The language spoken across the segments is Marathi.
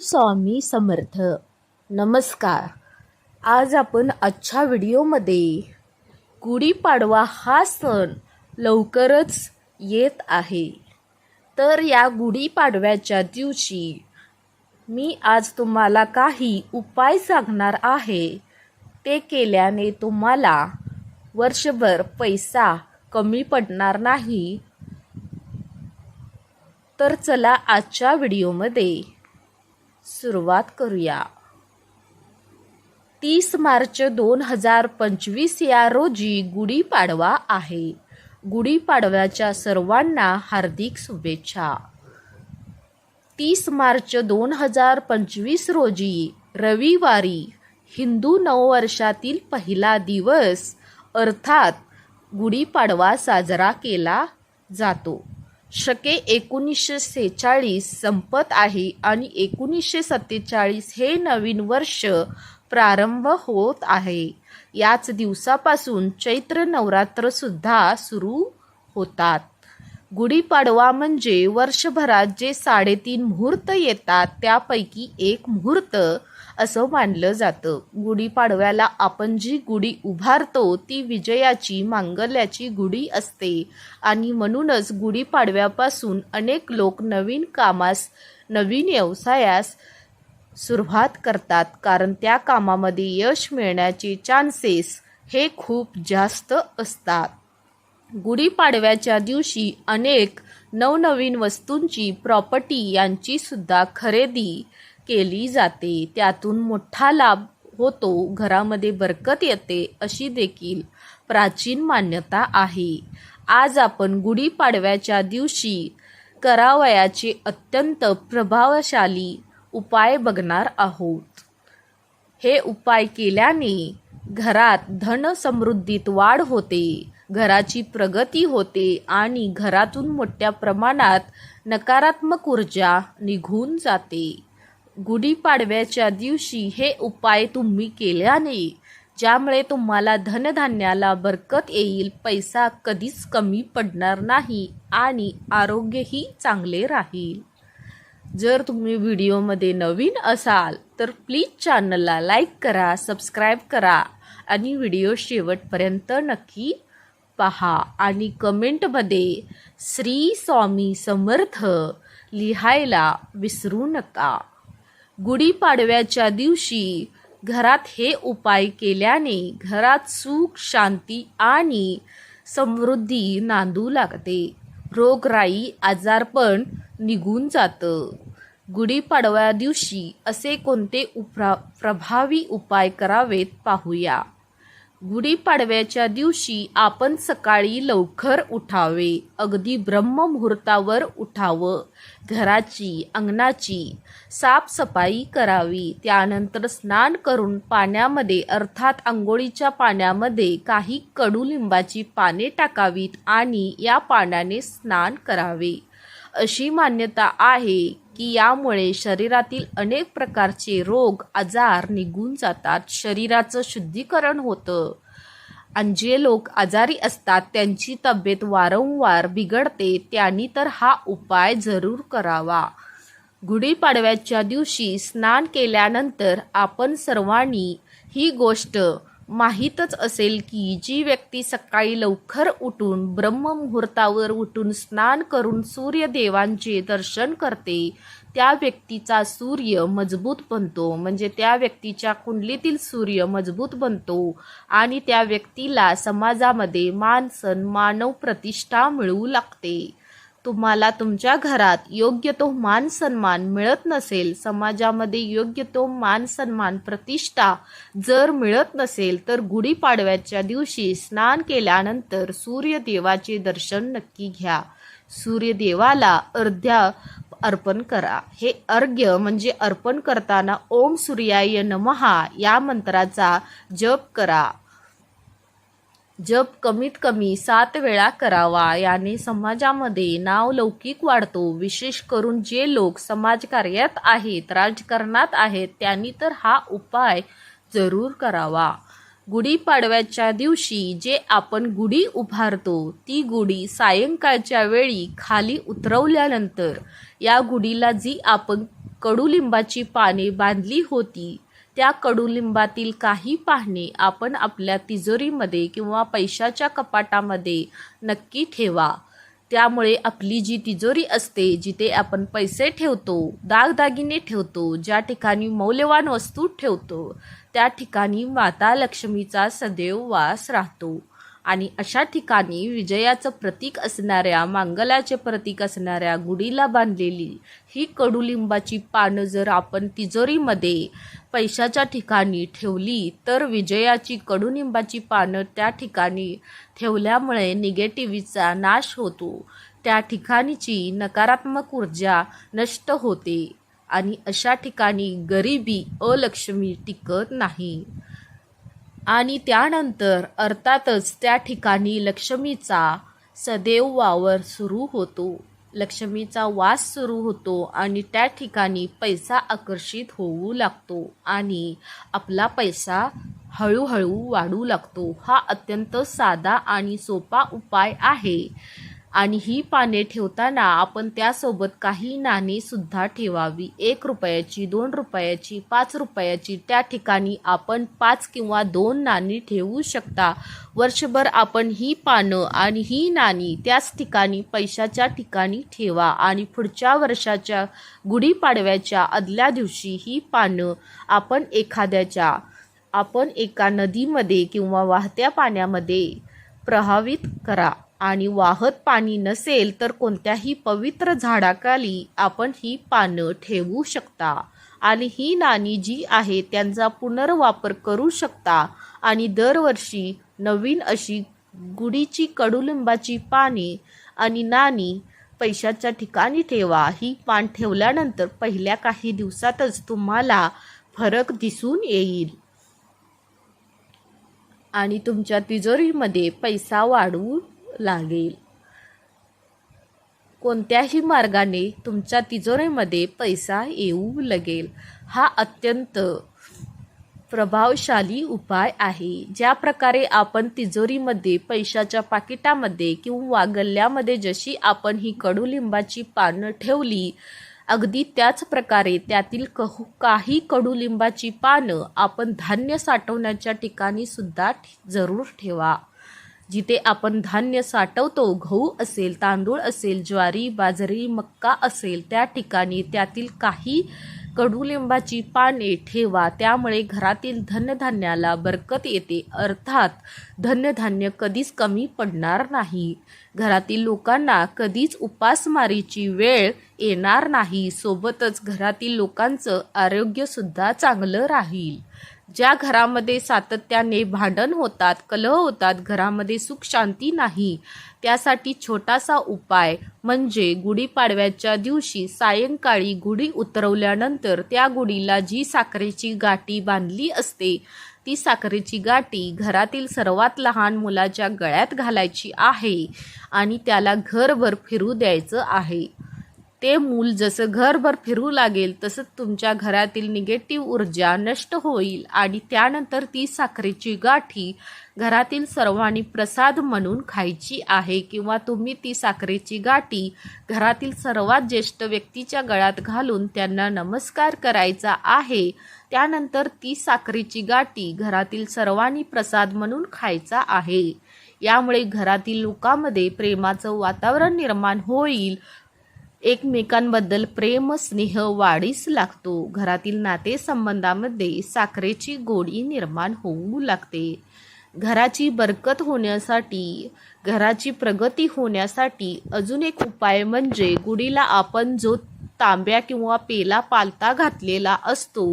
स्वामी समर्थ. नमस्कार. आज आपण आजच्या व्हिडिओमध्ये गुढीपाडवा हा सण लवकरच येत आहे. तर या गुढीपाडव्याच्या दिवशी मी आज तुम्हाला काही उपाय सांगणार आहे. ते केल्याने तुम्हाला वर्षभर पैसा कमी पडणार नाही. तर चला आजच्या व्हिडिओमध्ये सुरुवात करूया. तीस मार्च दोन हजार पंचवीस या रोजी गुढीपाडवा आहे. गुढीपाडव्याच्या सर्वांना हार्दिक शुभेच्छा. तीस मार्च दोन हजार पंचवीस रोजी रविवारी हिंदू नववर्षातील पहिला दिवस अर्थात गुढीपाडवा साजरा केला जातो. शके एकोणीसशे सेहेचाळीस संपत आहे आणि एकोणीसशे सत्तेचाळीस हे नवीन वर्ष प्रारंभ होत आहे. याच दिवसापासून चैत्र नवरात्रसुद्धा सुरू होतात. गुढीपाडवा म्हणजे वर्षभरात जे साडेतीन मुहूर्त येतात त्यापैकी एक मुहूर्त असं मानलं जातं. गुढीपाडव्याला आपण जी गुढी उभारतो ती विजयाची मांगल्याची गुढी असते. आणि म्हणूनच गुढीपाडव्यापासून अनेक लोक नवीन कामास नवीन व्यवसायास सुरुवात करतात. कारण त्या कामामध्ये यश मिळण्याचे चान्सेस हे खूप जास्त असतात. गुढीपाडव्याच्या दिवशी अनेक नवनवीन वस्तूंची प्रॉपर्टी यांची सुद्धा खरेदी केली जाते. त्यातून मोठा लाभ होतो. घरामध्ये बरकत येते अशी देखील प्राचीन मान्यता आहे. आज आपण गुढीपाडव्याच्या दिवशी करावयाचे अत्यंत प्रभावशाली उपाय बघणार आहोत. हे उपाय केल्याने घरात धन समृद्धीत वाढ होते घराची प्रगती होते आणि घरातून मोठ्या प्रमाणात नकारात्मक ऊर्जा निघून जाते. गुढीपाडव्याच्या दिवशी हे उपाय तुम्ही केल्याने ज्यामुळे तुम्हाला धनधान्याला बरकत येईल पैसा कधीच कमी पडणार नाही आणि आरोग्यही चांगले राहील. जर तुम्ही व्हिडिओमध्ये नवीन असाल तर प्लीज चॅनलला लाईक करा सबस्क्राईब करा आणि व्हिडिओ शेवटपर्यंत नक्की पहा आणि कमेंटमध्ये श्री स्वामी समर्थ लिहायला विसरू नका. गुढीपाडव्याच्या दिवशी घरात हे उपाय केल्याने घरात सुख शांती आणि समृद्धी नांदू लागते. रोगराई आजारपण निघून जातं. गुढीपाडव्या दिवशी असे कोणते उपरा प्रभावी उपाय करावेत पाहूया. गुढीपाडव्याच्या दिवशी आपण सकाळी लवकर उठावे. अगदी ब्रह्ममुहूर्तावर उठावं. घराची अंगणाची साफसफाई करावी. त्यानंतर स्नान करून पाण्यामध्ये अर्थात आंघोळीच्या पाण्यामध्ये काही कडुलिंबाची पाने टाकावीत आणि या पाण्याने स्नान करावे. अशी मान्यता आहे की यामुळे शरीरातील अनेक प्रकारचे रोग आजार निघून जातात. शरीराचं शुद्धीकरण होतं. आणि जे लोक आजारी असतात त्यांची तब्येत वारंवार बिघडते त्यांनी तर हा उपाय जरूर करावा. गुढीपाडव्याच्या दिवशी स्नान केल्यानंतर आपण सर्वांनी ही गोष्ट माहीतच असेल की जी व्यक्ती सकाळी लवकर उठून ब्रह्ममुहूर्तावर उठून स्नान करून सूर्यदेवांचे दर्शन करते त्या व्यक्तीचा सूर्य मजबूत बनतो. म्हणजे त्या व्यक्तीच्या कुंडलीतील सूर्य मजबूत बनतो आणि त्या व्यक्तीला समाजामध्ये मान मानव प्रतिष्ठा मिळू लागते. तुम्हाला तुमच्या घरात योग्य तो मान सन्मान मिळत नसेल समाजामध्ये योग्य तो मान सन्मान प्रतिष्ठा जर मिळत नसेल तर गुढीपाडव्याच्या दिवशी स्नान केल्यानंतर सूर्यदेवाचे दर्शन नक्की घ्या. सूर्यदेवाला अर्ध्या अर्पण करा. हे अर्घ्य म्हणजे अर्पण करताना ओम सूर्याय नमहा या मंत्राचा जप करा. जप कमीत कमी सात वेळा करावा. याने समाजामध्ये नाव लौकिक वाढतो. विशेष करून जे लोक समाजकार्यात आहेत राजकारणात आहेत त्यांनी तर हा उपाय जरूर करावा. गुढीपाडव्याच्या दिवशी जे आपण गुढी उभारतो ती गुढी सायंकाळच्या वेळी खाली उतरवल्यानंतर या गुढीला जी आपण कडुलिंबाची पाने बांधली होती त्या कडुलिंबातील काही पाहणे आपण आपल्या तिजोरीमध्ये किंवा पैशाच्या कपाटामध्ये नक्की ठेवा. त्यामुळे आपली जी तिजोरी असते जिथे आपण पैसे ठेवतो दागदागिने ठेवतो ज्या ठिकाणी मौल्यवान वस्तू ठेवतो त्या ठिकाणी माता लक्ष्मीचा सदैव वास राहतो. आणि अशा ठिकाणी विजयाचं प्रतीक असणाऱ्या मांगल्याचे प्रतीक असणाऱ्या गुढीला बांधलेली ही कडुलिंबाची पानं जर आपण तिजोरीमध्ये पैशाच्या ठिकाणी ठेवली तर विजयाची कडुलिंबाची पानं त्या ठिकाणी ठेवल्यामुळे निगेटिव्हीचा नाश होतो. त्या ठिकाणीची नकारात्मक ऊर्जा नष्ट होते आणि अशा ठिकाणी गरिबी अलक्ष्मी टिकत नाही. आणि त्यानंतर अर्थातच त्या ठिकाणी लक्ष्मीचा सदैव वावर सुरू होतो. लक्ष्मीचा वास सुरू होतो आणि त्या ठिकाणी पैसा आकर्षित होऊ लागतो आणि आपला पैसा हळूहळू वाढू लागतो. हा अत्यंत साधा आणि सोपा उपाय आहे. आणि ही पाने ठेवताना आपण त्यासोबत काही नाणी सुद्धा ठेवावी. एक रुपयाची दोन रुपयाची पाच रुपयाची त्या ठिकाणी आपण पाच किंवा दोन नाणी ठेवू शकता. वर्षभर आपण ही पानं आणि ही नाणी त्याच ठिकाणी पैशाच्या ठिकाणी ठेवा आणि पुढच्या वर्षाच्या गुढीपाडव्याच्या आदल्या दिवशी ही पानं आपण एखाद्याच्या आपण एका नदीमध्ये किंवा वाहत्या पाण्यामध्ये प्रभावित करा. आणि वाहत पाणी नसेल तर कोणत्याही पवित्र झाडाखाली आपण ही पानं ठेवू शकता. आणि ही नाणी जी आहे त्यांचा पुनर्वापर करू शकता. आणि दरवर्षी नवीन अशी गुढीची कडुलिंबाची पाने आणि नाणी पैशाच्या ठिकाणी ठेवा. ही पान ठेवल्यानंतर पहिल्या काही दिवसातच तुम्हाला फरक दिसून येईल. आणि तुमच्या तिजोरीमध्ये पैसा वाढवू लागेल. कोणत्याही मार्गाने तुमच्या तिजोरीमध्ये पैसा येऊ लागेल. हा अत्यंत प्रभावशाली उपाय आहे. ज्या प्रकारे आपण तिजोरीमध्ये पैशाच्या पाकिटामध्ये किंवा गल्ल्यामध्ये जशी आपण ही कडुलिंबाची पानं ठेवली अगदी त्याच प्रकारे त्यातील कहू काही कडुलिंबाची पानं आपण धान्य साठवण्याच्या ठिकाणी सुद्धा जरूर ठेवा. जिथे आपण धान्य साठवतो गहू असेल तांदूळ असेल ज्वारी बाजरी मक्का असेल त्या ठिकाणी त्यातील काही कडुलिंबाची पाने ठेवा. त्यामुळे घरातील धनधान्याला बरकत येते. अर्थात धनधान्य कधीच कमी पडणार नाही. घरातील लोकांना कधीच उपासमारीची वेळ येणार नाही. सोबतच घरातील लोकांचं आरोग्यसुद्धा चांगलं राहील. ज्या घरामध्ये सातत्याने भांडण होतात कलह होतात घरामध्ये सुख शांती नाही त्यासाठी छोटासा उपाय म्हणजे गुढीपाडव्याच्या दिवशी सायंकाळी गुढी उतरवल्यानंतर त्या गुढीला जी साखरेची गाठी बांधली असते ती साखरेची गाठी घरातील सर्वात लहान मुलाच्या गळ्यात घालायची आहे आणि त्याला घरभर फिरू द्यायचं आहे. ते मूल जसं घरभर फिरू लागेल तसं तुमच्या घरातील निगेटिव्ह ऊर्जा नष्ट होईल आणि त्यानंतर ती साखरेची गाठी घरातील सर्वांनी प्रसाद म्हणून खायची आहे किंवा तुम्ही ती साखरेची गाठी घरातील सर्वात ज्येष्ठ व्यक्तीच्या गळ्यात घालून त्यांना नमस्कार करायचा आहे त्यानंतर ती साखरेची गाठी घरातील सर्वांनी प्रसाद म्हणून खायचा आहे. यामुळे घरातील लोकांमध्ये प्रेमाचं वातावरण निर्माण होईल एकमेकांबद्दल प्रेम स्नेह वाढीस लागतो. घरातील नातेसंबंधामध्ये साखरेची गोडी निर्माण होऊ लागते. घराची बरकत होण्यासाठी घराची प्रगती होण्यासाठी अजून एक उपाय म्हणजे गुढीला आपण जो तांब्या किंवा पेला पालता घातलेला असतो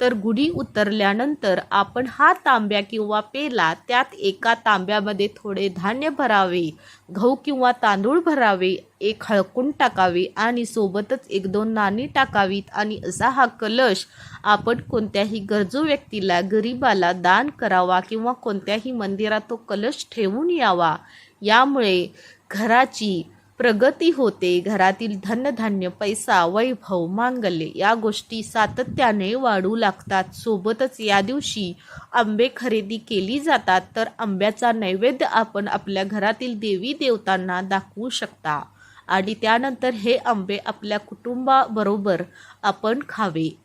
तर गुढी उतरल्यानंतर आपण हा तांब्या किंवा पेला त्यात एका तांब्यामध्ये थोडे धान्य भरावे गहू किंवा तांदूळ भरावे एक हळकून टाकावे आणि सोबतच एक दोन नाणी टाकावीत आणि असा हा कलश आपण कोणत्याही गरजू व्यक्तीला गरीबाला दान करावा किंवा कोणत्याही मंदिरात तो कलश ठेवून यावा. यामुळे घराची प्रगती होते. घरातील धनधान्य पैसा वैभव मांगल्य या गोष्टी सातत्याने वाढू लागतात. सोबतच या दिवशी आंबे खरेदी केली जातात. तर आंब्याचा नैवेद्य आपण आपल्या घरातील देवी देवतांना दाखवू शकता. आणि त्यानंतर हे आंबे आपल्या कुटुंबाबरोबर आपण खावे.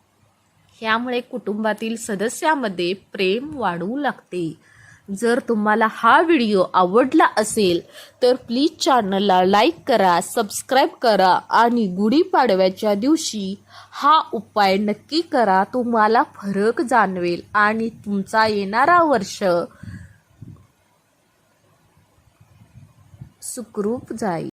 ह्यामुळे कुटुंबातील सदस्यामध्ये प्रेम वाढू लागते. जर तुम्हाला हा व्हिडिओ आवडला असेल तर प्लीज चॅनलला लाईक करा सबस्क्राईब करा आणि गुढीपाडव्याच्या दिवशी हा उपाय नक्की करा. तुम्हाला फरक जाणवेल आणि तुमचा येणारा वर्ष सुखरूप जाईल.